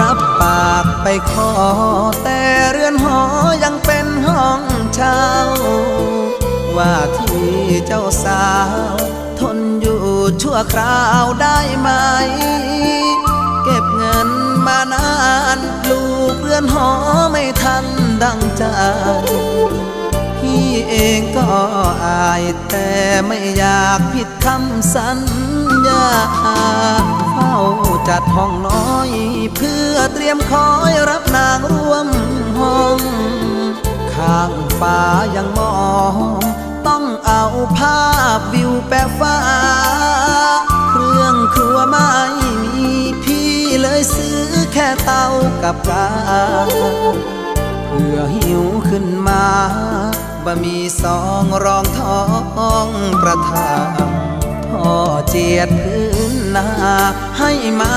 รับปากไปขอ แต่เรือนหอยังเป็นห้องเช่า ว่าที่เจ้าสาว ทนอยู่ชั่วคราวได้ไหม เก็บเงินมานานลูกเรือนหอไม่ทันดังใจพี่เองก็อายแต่ไม่อยากผิดคำสัญญาเฝ้าจัดห้องนอย เพื่อเตรียมคอยรับนางร่วมห้อง ข้างฟ้ายังมอง ต้องเอาภาพวิวแปะฟ้า เครื่องครัวไม่มีพี่เลยซื้อแค่เตากับกาเพื่อหิวขึ้นมาบะมีสองรองท้องประทานพ่อเจียดพื้นนาให้มา